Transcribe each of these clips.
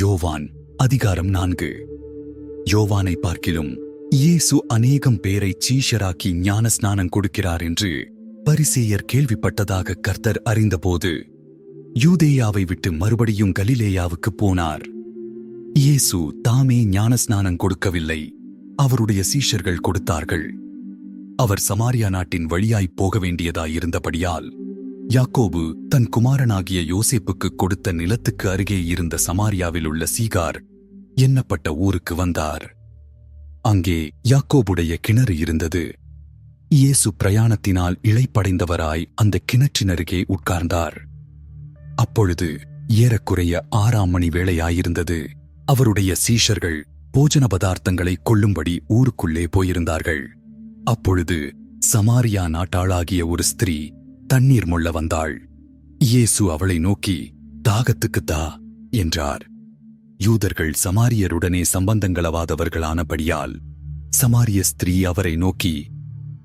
யோவான் அதிகாரம் நான்கு. யோவானை பார்க்கிலும் இயேசு அநேகம் பேரை சீஷராக்கி ஞான ஸ்நானம் கொடுக்கிறார் என்று பரிசேயர் கேள்விப்பட்டதாக கர்த்தர் அறிந்தபோது யூதேயாவை விட்டு மறுபடியும் கலிலேயாவுக்கு போனார். இயேசு தாமே ஞானஸ்நானம் கொடுக்கவில்லை அவருடைய சீஷர்கள் கொடுத்தார்கள். அவர் சமாரியா நாட்டின் வழியாய் போக வேண்டியதாயிருந்தபடியால் யாக்கோபு தன் குமாரனாகிய யோசேப்புக்கு கொடுத்த நிலத்துக்கு அருகே இருந்த சமாரியாவில் உள்ள சீகார் எண்ணப்பட்ட ஊருக்கு வந்தார். அங்கே யாக்கோபுடைய கிணறு இருந்தது. இயேசு பிரயாணத்தினால் இழைப்படைந்தவராய் அந்த கிணற்றினருகே உட்கார்ந்தார். அப்பொழுது ஏறக்குறைய ஆறாம் மணி வேளையாயிருந்தது. அவருடைய சீஷர்கள் போஜன பதார்த்தங்களை கொள்ளும்படி ஊருக்குள்ளே போயிருந்தார்கள். அப்பொழுது சமாரியா நாட்டாளாகிய ஒரு ஸ்திரீ தண்ணீர் முள்ள வந்தாள். இயேசு அவளை நோக்கி தாகத்துக்குத்தா என்றார். யூதர்கள் சமாரியருடனே சம்பந்தங்களவாதவர்களானபடியால் சமாரிய ஸ்திரீ அவரை நோக்கி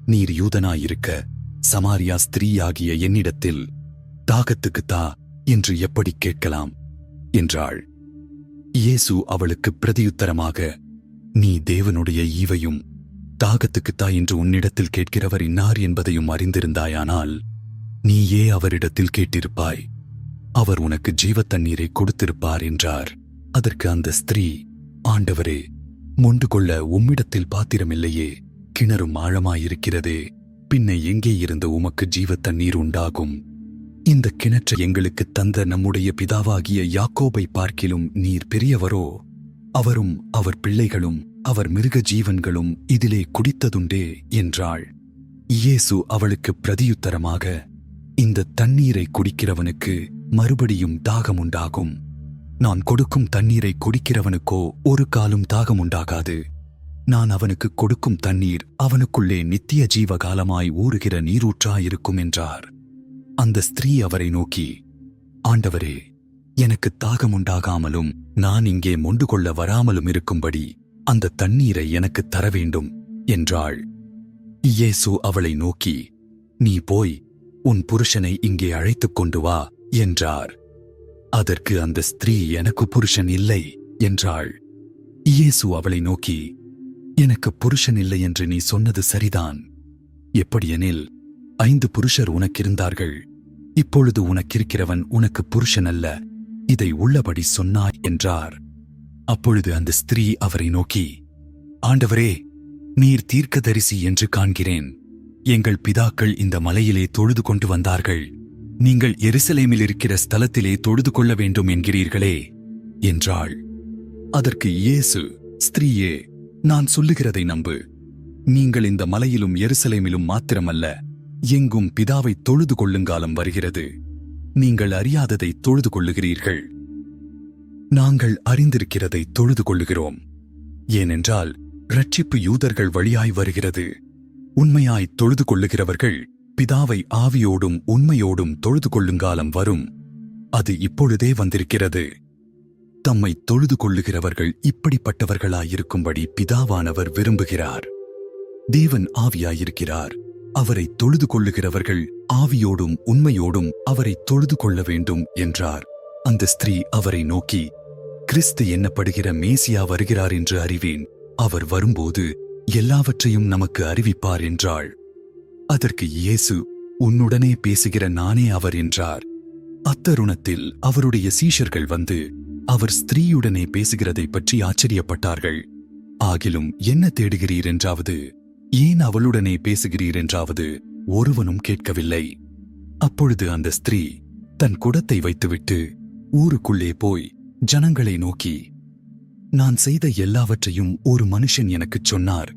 நீர் யூதனாயிருக்க சமாரியா ஸ்திரீயாகிய என்னிடத்தில் தாகத்துக்குத்தா என்று எப்படி கேட்கலாம்? என்றாள். இயேசு அவளுக்கு பிரதியுத்தரமாக நீ தேவனுடைய ஈவையும் தாகத்துக்குத்தா என்று உன்னிடத்தில் கேட்கிறவர் இன்னார் என்பதையும் அறிந்திருந்தாயானால் நீயே அவரிடத்தில் கேட்டிருப்பாய். அவர் உனக்கு ஜீவத் தண்ணீரை கொடுத்திருப்பார் என்றார். அதற்கு அந்த ஸ்திரீ ஆண்டவரே மொண்டு கொள்ள உம்மிடத்தில் பாத்திரமில்லையே கிணறும் ஆழமாயிருக்கிறதே பின்ன எங்கே இருந்து உமக்கு ஜீவத்தண்ணீர் உண்டாகும்? இந்த கிணற்றை எங்களுக்கு தந்த நம்முடைய பிதாவாகிய யாக்கோபை பார்க்கிலும் நீர் பெரியவரோ? அவரும் அவர் பிள்ளைகளும் அவர் மிருக ஜீவன்களும் இதிலே குடித்ததுண்டே என்றாள். இயேசு அவளுக்கு பிரதியுத்தரமாக இந்த தண்ணீரை குடிக்கிறவனுக்கு மறுபடியும் தாகமுண்டாகும். நான் கொடுக்கும் தண்ணீரை குடிக்கிறவனுக்கோ ஒரு காலும் தாகம் உண்டாகாது நான் அவனுக்கு கொடுக்கும் தண்ணீர் அவனுக்குள்ளே நித்திய ஜீவகாலமாய் ஊறுகிற நீரூற்றாயிருக்கும் என்றார். அந்த ஸ்திரீ அவரை நோக்கி ஆண்டவரே எனக்கு தாகமுண்டாகாமலும் நான் இங்கே மொண்டு கொள்ள வராமலும் இருக்கும்படி அந்த தண்ணீரை எனக்கு தர வேண்டும் என்றாள். இயேசு அவளை நோக்கி நீ போய் உன் புருஷனை இங்கே அழைத்துக் கொண்டு வா என்றார். அதற்கு அந்த ஸ்திரீ எனக்கு புருஷன் இல்லை என்றாள். இயேசு அவளை நோக்கி எனக்கு புருஷன் இல்லை என்று நீ சொன்னது சரிதான். எப்படியெனில் ஐந்து புருஷர் உனக்கிருந்தார்கள் இப்பொழுது உனக்கிருக்கிறவன் உனக்கு புருஷன் அல்ல. இதை உள்ளபடி சொன்னாய் என்றார். அப்பொழுது அந்த ஸ்திரீ அவரை நோக்கி ஆண்டவரே நீர் தீர்க்கதரிசி என்று காண்கிறேன். எங்கள் பிதாக்கள் இந்த மலையிலே தொழுது கொண்டு வந்தார்கள். நீங்கள் எருசலேமில் இருக்கிற ஸ்தலத்திலே தொழுது கொள்ள வேண்டும் என்கிறீர்களே என்றாள். அதற்கு இயேசு ஸ்திரீயே நான் சொல்லுகிறதை நம்பு. நீங்கள் இந்த மலையிலும் எருசலேமிலும் மாத்திரமல்ல எங்கும் பிதாவை தொழுது கொள்ளுங்காலம் வருகிறது. நீங்கள் அறியாததை தொழுது கொள்ளுகிறீர்கள். நாங்கள் அறிந்திருக்கிறதை தொழுது கொள்ளுகிறோம். ஏனென்றால் ரட்சிப்பு யூதர்கள் வழியாய் வருகிறது. உண்மையாய் தொழுது கொள்ளுகிறவர்கள் பிதாவை ஆவியோடும் உண்மையோடும் தொழுது கொள்ளுங்காலம் வரும். அது இப்பொழுதே வந்திருக்கிறது. தம்மை தொழுது கொள்ளுகிறவர்கள் இப்படிப்பட்டவர்களாயிருக்கும்படி பிதாவானவர் விரும்புகிறார். தேவன் ஆவியாயிருக்கிறார். அவரை தொழுது கொள்ளுகிறவர்கள் ஆவியோடும் உண்மையோடும் அவரை தொழுது கொள்ள வேண்டும் என்றார். அந்த ஸ்திரீ அவரை நோக்கி கிறிஸ்து என்னப்படுகிற மேசியா வருகிறார் என்று அறிவேன். அவர் வரும்போது எல்லாவற்றையும் நமக்கு அறிவிப்பார் என்றாள். அதற்கு இயேசு உன்னுடனே பேசுகிற நானே அவர் என்றார். அத்தருணத்தில் அவருடைய சீஷர்கள் வந்து அவர் ஸ்திரீயுடனே பேசுகிறதை பற்றி ஆச்சரியப்பட்டார்கள். ஆகிலும் என்ன தேடுகிறீர் என்றாவது ஏன் அவளுடனே பேசுகிறீர் என்றாவது ஒருவனும் கேட்கவில்லை. அப்பொழுது அந்த ஸ்திரீ தன் குடத்தை வைத்துவிட்டு ஊருக்குள்ளே போய் ஜனங்களை நோக்கி நான் செய்த எல்லாவற்றையும் ஒரு மனுஷன் எனக்குச் சொன்னார்.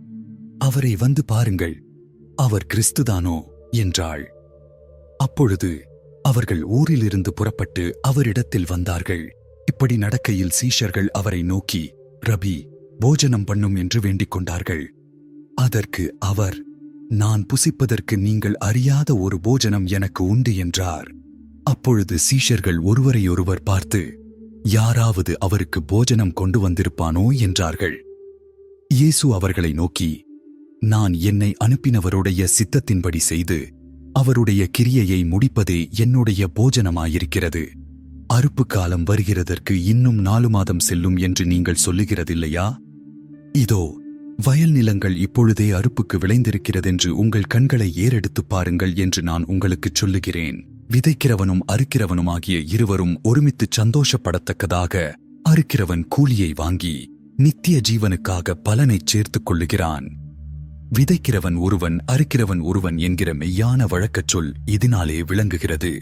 அவரை வந்து பாருங்கள் அவர் கிறிஸ்துதானோ என்றாள். அப்பொழுது அவர்கள் ஊரிலிருந்து புறப்பட்டு அவரிடத்தில் வந்தார்கள். இப்படி நடக்கையில் சீஷர்கள் அவரை நோக்கி ரபி போஜனம் பண்ணும் என்று வேண்டிக் கொண்டார்கள். அதற்கு அவர் நான் புசிப்பதற்கு நீங்கள் அறியாத ஒரு போஜனம் எனக்கு உண்டு என்றார். அப்பொழுது சீஷர்கள் ஒருவரையொருவர் பார்த்து யாராவது அவருக்கு போஜனம் கொண்டு வந்திருப்பானோ என்றார்கள். இயேசு அவர்களை நோக்கி நான் என்னை அனுப்பினவருடைய சித்தத்தின்படி செய்து அவருடைய கிரியையை முடிப்பதே என்னுடைய போஜனமாயிருக்கிறது. அறுப்பு காலம் வருகிறதற்கு இன்னும் நாலு மாதம் செல்லும் என்று நீங்கள் சொல்லுகிறதில்லையா? இதோ வயல் நிலங்கள் இப்பொழுதே அறுப்புக்கு விளைந்திருக்கிறதென்று உங்கள் கண்களை ஏறெடுத்துப் பாருங்கள் என்று நான் உங்களுக்குச் சொல்லுகிறேன். விதைக்கிறவனும் அறுக்கிறவனும் ஆகிய இருவரும் ஒருமித்துச் சந்தோஷப்படத்தக்கதாக அறுக்கிறவன் கூலியை வாங்கி நித்திய ஜீவனுக்காக பலனைச் சேர்த்துக் கொள்ளுகிறான். விதைக்கிறவன் ஒருவன் அறுக்கிறவன் ஒருவன் என்கிற மெய்யான வழக்கச் சொல் இதனாலே விளங்குகிறது.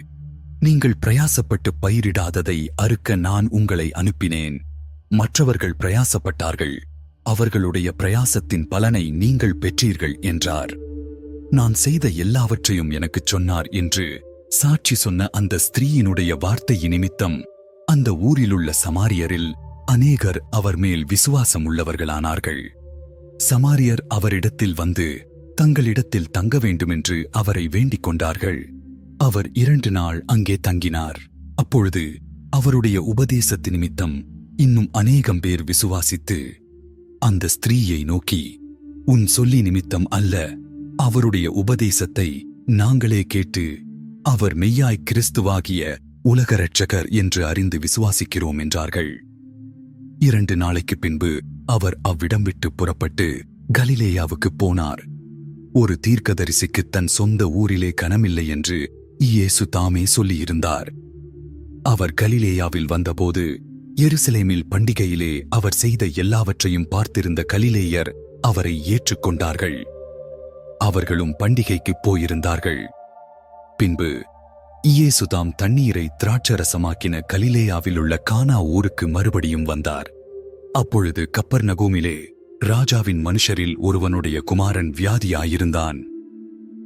நீங்கள் பிரயாசப்பட்டு பயிரிடாததை அறுக்க நான் உங்களை அனுப்பினேன். மற்றவர்கள் பிரயாசப்பட்டார்கள். அவர்களுடைய பிரயாசத்தின் பலனை நீங்கள் பெற்றீர்கள் என்றார். நான் செய்த எல்லாவற்றையும் எனக்குச் சொன்னார் என்று சாட்சி சொன்ன அந்த ஸ்திரீயினுடைய வார்த்தை நிமித்தம் அந்த ஊரிலுள்ள சமாரியரில் அநேகர் அவர் மேல் விசுவாசம் உள்ளவர்களானார்கள் சமாரியர் அவரிடத்தில் வந்து தங்களிடத்தில் தங்க வேண்டுமென்று அவரை வேண்டிக் கொண்டார்கள். அவர் இரண்டு நாள் அங்கே தங்கினார். அப்பொழுது அவருடைய உபதேசத்து நிமித்தம் இன்னும் அநேகம் பேர் விசுவாசித்து அந்த ஸ்திரீயை நோக்கி உன் சொல்லி நிமித்தம் அல்ல அவருடைய உபதேசத்தை நாங்களே கேட்டு அவர் மெய்யாய் கிறிஸ்துவாகிய உலக ரட்சகர் என்று அறிந்து விசுவாசிக்கிறோம் என்றார்கள். இரண்டு நாளைக்கு பின்பு அவர் அவ்விடம் விட்டு புறப்பட்டு கலிலேயாவுக்குப் போனார். ஒரு தீர்க்கதரிசிக்கு தன் சொந்த ஊரிலே கனமில்லை என்று இயேசு தாமே சொல்லியிருந்தார். அவர் கலிலேயாவில் வந்தபோது எருசலேமில் பண்டிகையிலே அவர் செய்த எல்லாவற்றையும் பார்த்திருந்த கலிலேயர் அவரை ஏற்றுக்கொண்டார்கள் அவர்களும் பண்டிகைக்குப் போயிருந்தார்கள். பின்பு இயேசு தாம் தண்ணீரை திராட்சரசமாக்கின கலிலேயாவில் உள்ள கானா ஊருக்கு மறுபடியும் வந்தார். அப்பொழுது கப்பர் நகூமிலே ராஜாவின் மனுஷரில் ஒருவனுடைய குமாரன் வியாதியாயிருந்தான்.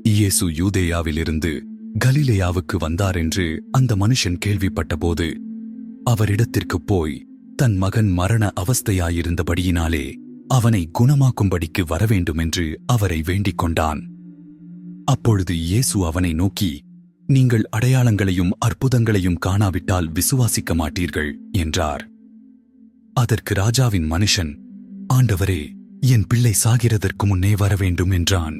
இயேசு யூதேயாவிலிருந்து கலிலேயாவுக்கு வந்தார் என்று அந்த மனுஷன் கேள்விப்பட்டபோது அவரிடத்திற்குப் போய் தன் மகன் மரண அவஸ்தையாயிருந்தபடியினாலே அவனை குணமாக்கும்படிக்கு வரவேண்டுமென்று அவரை வேண்டிக் கொண்டான். அப்பொழுது இயேசு அவனை நோக்கி நீங்கள் அடையாளங்களையும் அற்புதங்களையும் காணாவிட்டால் விசுவாசிக்க மாட்டீர்கள் என்றார். அதற்கு ராஜாவின் மனுஷன் ஆண்டவரே என் பிள்ளை சாகிறதற்கு முன்னே வரவேண்டும் என்றான்.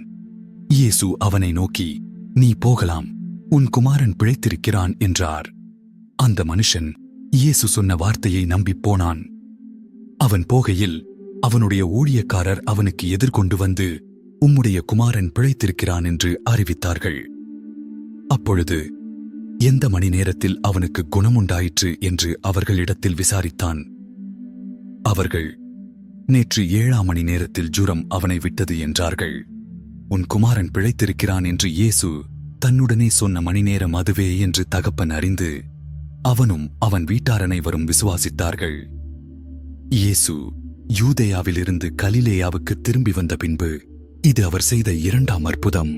இயேசு அவனை நோக்கி நீ போகலாம் உன் குமாரன் பிழைத்திருக்கிறான் என்றார். அந்த மனுஷன் இயேசு சொன்ன வார்த்தையை நம்பிப் போனான். அவன் போகையில் அவனுடைய ஊழியக்காரர் அவனுக்கு எதிர்கொண்டு வந்து உம்முடைய குமாரன் பிழைத்திருக்கிறான் என்று அறிவித்தார்கள். அப்பொழுது எந்த மணி நேரத்தில் அவனுக்கு குணமுண்டாயிற்று? என்று அவர்களிடத்தில் விசாரித்தான். அவர்கள் நேற்று ஏழாம் மணி நேரத்தில் ஜுரம் அவனை விட்டது என்றார்கள். உன் குமாரன் பிழைத்திருக்கிறான் என்று இயேசு தன்னுடனே சொன்ன மணி நேரம் அதுவே என்று தகப்பன் அறிந்து அவனும் அவன் வீட்டார் அனைவரும் விசுவாசித்தார்கள். இயேசு யூதேயாவிலிருந்து கலிலேயாவுக்கு திரும்பி வந்த பின்பு இது அவர் செய்த இரண்டாம் அற்புதம்.